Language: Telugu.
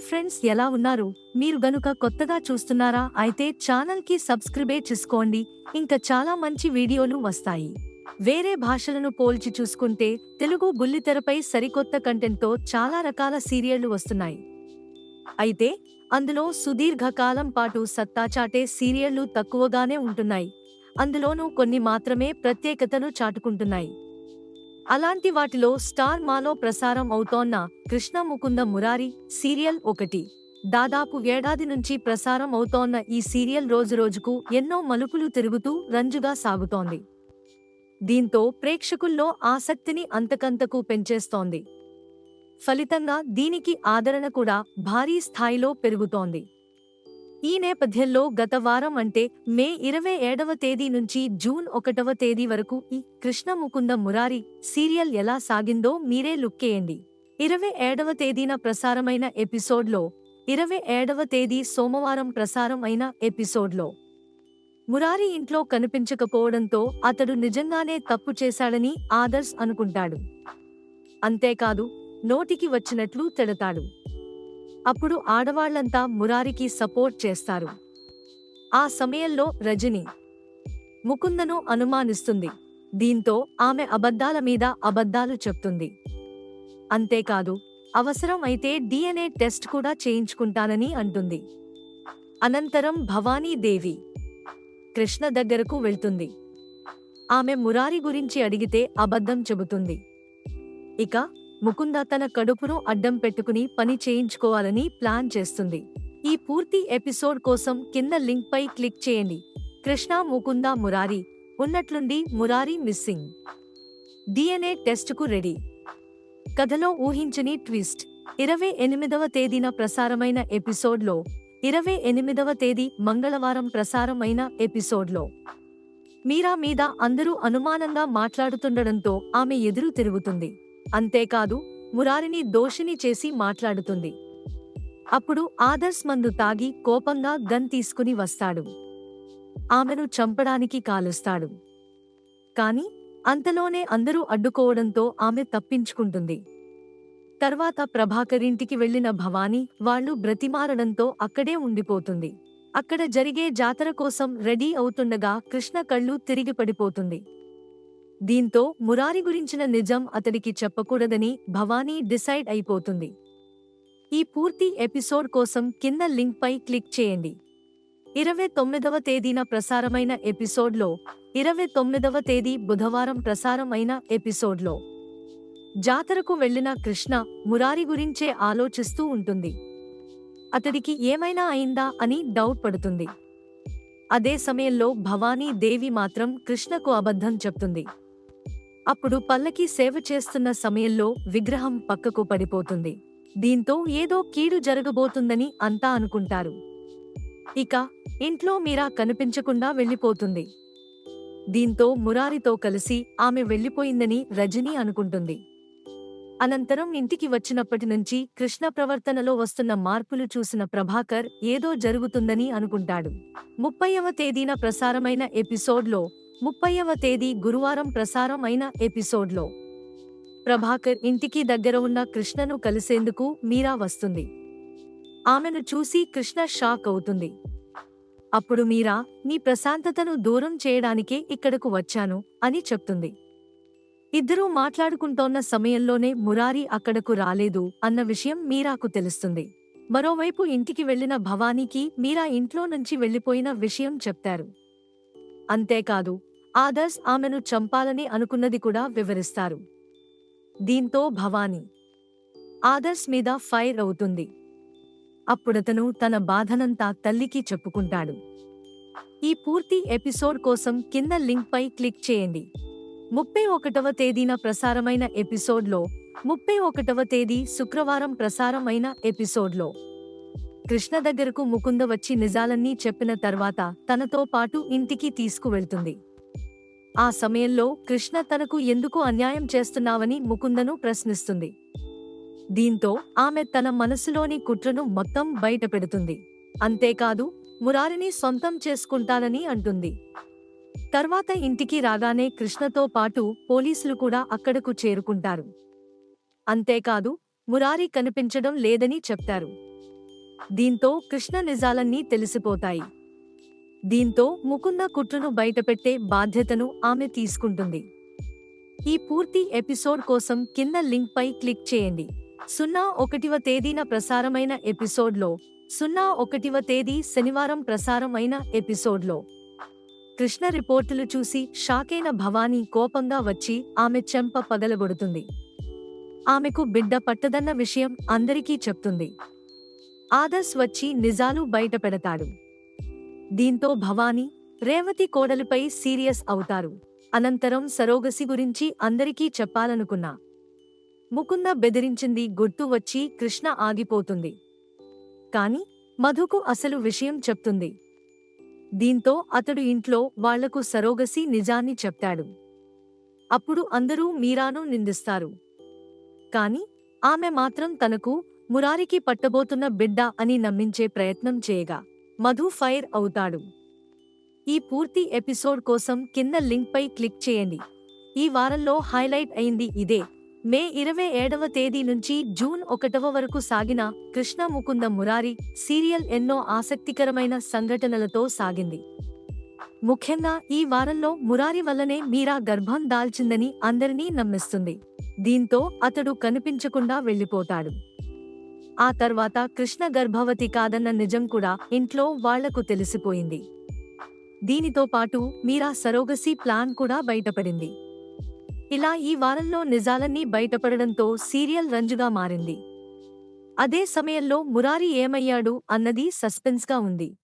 హాయ్ ఫ్రెండ్స్ ఎలా ఉన్నారు? మీరు గనుక కొత్తగా చూస్తున్నారా అయితే ఛానల్కి సబ్స్క్రైబే చేసుకోండి. ఇంకా చాలా మంచి వీడియోలు వస్తాయి. వేరే భాషలను పోల్చి చూసుకుంటే తెలుగు బుల్లితెరపై సరికొత్త కంటెంట్తో చాలా రకాల సీరియళ్ళు వస్తున్నాయి. అయితే అందులో సుదీర్ఘకాలం పాటు సత్తా చాటే సీరియళ్ళు తక్కువగానే ఉంటున్నాయి. అందులోనూ కొన్ని మాత్రమే ప్రత్యేకతను చాటుకుంటున్నాయి. అలాంటి వాటిలో స్టార్ మాలో ప్రసారం అవుతోన్న కృష్ణ ముకుంద మురారి సీరియల్ ఒకటి. దాదాపు ఏడాది నుంచి ప్రసారం అవుతోన్న ఈ సీరియల్ రోజురోజుకు ఎన్నో మలుపులు తిరుగుతూ రంజుగా సాగుతోంది. దీంతో ప్రేక్షకుల్లో ఆసక్తిని అంతకంతకు పెంచేస్తోంది. ఫలితంగా దీనికి ఆదరణ కూడా భారీ స్థాయిలో పెరుగుతోంది. ఈ నేపథ్యంలో గత వారం అంటే మే ఇరవై ఏడవ తేదీ నుంచి జూన్ ఒకటవ తేదీ వరకు ఈ కృష్ణ ముకుంద మురారి సీరియల్ ఎలా సాగిందో మీరే లుక్కేయండి ఇరవై ఏడవ తేదీన ప్రసారమైన ఎపిసోడ్లో ఇరవై ఏడవ తేదీ సోమవారం ప్రసారం అయిన ఎపిసోడ్లో. మురారి ఇంట్లో కనిపించకపోవడంతో అతడు నిజంగానే తప్పు చేశాడని ఆదర్శ్ అనుకుంటాడు. అంతేకాదు నోటికి వచ్చినట్లు తెడతాడు. అప్పుడు ఆడవాళ్ళంతా మురారికి సపోర్ట్ చేస్తారు. ఆ సమయంలో రజని ముకుందను అనుమానిస్తుంది. దీంతో ఆమె అబద్ధాల మీద అబద్ధాలు చెప్తుంది. అంతేకాదు అవసరం అయితే డిఎన్ఏ టెస్ట్ కూడా చేయించుకుంటానని అంటుంది. అనంతరం భవానీదేవి కృష్ణ దగ్గరకు వెళ్తుంది. ఆమె మురారి గురించి అడిగితే అబద్ధం చెబుతుంది. ఇక ముకుంద తన కడుపును అడ్డం పెట్టుకుని పని చేయించుకోవాలని ప్లాన్ చేస్తుంది. ఈ పూర్తి ఎపిసోడ్ కోసం కింద లింక్ పై క్లిక్ చేయండి. కృష్ణ ముకుంద మురారి ఉన్నట్లుండి మురారి మిస్సింగ్. డిఎన్ఏ టెస్టుకు రెడీ. కథలో ఊహించని ట్విస్ట్. ఇరవై ఎనిమిదవ తేదీన ప్రసారమైన ఎపిసోడ్లో ఇరవై ఎనిమిదవ తేదీ మంగళవారం ప్రసారమైన ఎపిసోడ్లో. మీరా మీద అందరూ అనుమానంగా మాట్లాడుతుండడంతో ఆమె ఎదురు తిరుగుతుంది. అంతేకాదు మురారిని దోషిని చేసి మాట్లాడుతుంది. అప్పుడు ఆదర్శ్ మందు తాగి కోపంగా గన్ తీసుకుని వస్తాడు. ఆమెను చంపడానికి కాలుస్తాడు. కాని అంతలోనే అందరూ అడ్డుకోవడంతో ఆమె తప్పించుకుంటుంది. తర్వాత ప్రభాకర్ ఇంటికి వెళ్ళిన భవానీ వాళ్ళు బ్రతిమారడంతో అక్కడే ఉండిపోతుంది. అక్కడ జరిగే జాతర కోసం రెడీ అవుతుండగా కృష్ణ కళ్ళు తిరిగి పడిపోతుంది. దీంతో మురారి గురించిన నిజం అతడికి చెప్పకూడదని భవానీ డిసైడ్ అయిపోతుంది. ఈ పూర్తి ఎపిసోడ్ కోసం కింద లింక్ పై క్లిక్ చేయండి. ఇరవై తొమ్మిదవ తేదీన ప్రసారమైన ఎపిసోడ్లో ఇరవై తొమ్మిదవ తేదీ బుధవారం ప్రసారం అయిన ఎపిసోడ్లో. జాతరకు వెళ్ళిన కృష్ణ మురారి గురించే ఆలోచిస్తూ ఉంటుంది. అతడికి ఏమైనా అయిందా అని డౌట్ పడుతుంది. అదే సమయంలో భవానీ దేవి మాత్రం కృష్ణకు అబద్ధం చెప్తుంది. అప్పుడు పల్లకి సేవ చేస్తున్న సమయంలో విగ్రహం పక్కకు పడిపోతుంది. దీంతో ఏదో కీడు జరగబోతుందని అంతా అనుకుంటారు. ఇక ఇంట్లో మీరా కనిపించకుండా వెళ్ళిపోతుంది. దీంతో మురారితో కలిసి ఆమె వెళ్ళిపోయిందని రజని అనుకుంటుంది. అనంతరం ఇంటికి వచ్చినప్పటి నుంచి కృష్ణ ప్రవర్తనలో వస్తున్న మార్పులు చూసిన ప్రభాకర్ ఏదో జరుగుతుందని అనుకుంటాడు. ముప్పైవ తేదీన ప్రసారమైన ఎపిసోడ్లో ముప్పైవ తేదీ గురువారం ప్రసారం అయిన ఎపిసోడ్లో. ప్రభాకర్ ఇంటికి దగ్గర ఉన్న కృష్ణను కలిసేందుకు మీరా వస్తుంది. ఆమెను చూసి కృష్ణ షాక్ అవుతుంది. అప్పుడు మీరా నీ ప్రశాంతతను దూరం చేయడానికే ఇక్కడకు వచ్చాను అని చెప్తుంది. ఇద్దరూ మాట్లాడుకుంటోన్న సమయంలోనే మురారి అక్కడకు రాలేదు అన్న విషయం మీరాకు తెలుస్తుంది. మరోవైపు ఇంటికి వెళ్ళిన భవానీకి మీరా ఇంట్లో నుంచి వెళ్ళిపోయిన విషయం చెప్తారు. అంతేకాదు ఆదర్శ్ ఆమెను చంపాలని అనుకున్నది కూడా వివరిస్తారు. దీంతో భవానీ ఆదర్శ్ మీద ఫైర్ అవుతుంది. అప్పుడతను తన బాధనంతా తల్లికి చెప్పుకుంటాడు. ఈ పూర్తి ఎపిసోడ్ కోసం కింద లింక్పై క్లిక్ చేయండి. ముప్పై ఒకటవ తేదీన ప్రసారమైన ఎపిసోడ్లో ముప్పై ఒకటవ తేదీ శుక్రవారం ప్రసారమైన ఎపిసోడ్లో. కృష్ణ దగ్గరకు ముకుంద వచ్చి నిజాలన్నీ చెప్పిన తర్వాత తనతో పాటు ఇంటికి తీసుకువెళ్తుంది. ఆ సమయంలో కృష్ణ తనకు ఎందుకు అన్యాయం చేస్తున్నావని ముకుందను ప్రశ్నిస్తుంది. దీంతో ఆమె తన మనసులోని కుట్రను మొత్తం బయటపెడుతుంది అంతేకాదు మురారిని సొంతం చేసుకుంటానని అంటుంది. తర్వాత ఇంటికి రాగానే కృష్ణతో పాటు పోలీసులు కూడా అక్కడకు చేరుకుంటారు. అంతేకాదు మురారి కనిపించడం లేదని చెప్తారు. దీంతో కృష్ణ నిజాలన్నీ తెలిసిపోతాయి. దీంతో ముకుంద కుట్రను బయటపెట్టే బాధ్యతను ఆమె తీసుకుంటుంది. ఈ పూర్తి ఎపిసోడ్ కోసం కింద లింక్పై క్లిక్ చేయండి. సున్నా ఒకటివ తేదీన ప్రసారమైన ఎపిసోడ్లో సున్నా ఒకటివ తేదీ శనివారం ప్రసారం అయిన ఎపిసోడ్లో. కృష్ణ రిపోర్టులు చూసి షాకైన భవానీ కోపంగా వచ్చి ఆమె చెంప పగలగొడుతుంది. ఆమెకు బిడ్డ పట్టదన్న విషయం అందరికీ చెప్తుంది. ఆదర్శ్ వచ్చి నిజాలు బయటపెడతాడు. దీంతో భవానీ రేవతి కోడలిపై సీరియస్ అవుతారు. అనంతరం సరోగసి గురించి అందరికీ చెప్పాలనుకున్నా ముకుంద బెదిరించింది గుర్తు వచ్చి కృష్ణ ఆగిపోతుంది. కాని మధుకు అసలు విషయం చెప్తుంది. దీంతో అతడు ఇంట్లో వాళ్ళకు సరోగసి నిజాన్ని చెప్తాడు. అప్పుడు అందరూ మీరాను నిందిస్తారు. కాని ఆమె మాత్రం తనకు మురారికి పట్టబోతున్న బిడ్డ అని నమ్మించే ప్రయత్నం చేయగా మధు ఫైర్ అవుతాడు. ఈ పూర్తి ఎపిసోడ్ కోసం కింద లింక్పై క్లిక్ చేయండి. ఈ వారంలో హైలైట్ అయింది ఇదే. మే ఇరవై ఏడవ తేదీ నుంచి జూన్ ఒకటవ వరకు సాగిన కృష్ణ ముకుంద మురారి సీరియల్ ఎన్నో ఆసక్తికరమైన సంఘటనలతో సాగింది. ముఖ్యంగా ఈ వారంలో మురారి వల్లనే మీరా గర్భం దాల్చిందని అందరినీ నమ్మిస్తుంది. దీంతో అతడు కనిపించకుండా వెళ్ళిపోతాడు ఆ తర్వాత కృష్ణ గర్భవతి కాదన్న నిజం కూడా ఇంట్లో వాళ్ళకు తెలిసిపోయింది. దీనితో పాటు మీరా సరోగసి ప్లాన్ కూడా బయటపడింది. ఇలా ఈ వారంలో నిజాలన్నీ బయటపడడంతో సీరియల్ రంజుగా మారింది. అదే సమయంలో మురారి ఏమయ్యాడు అన్నది సస్పెన్స్గా ఉంది.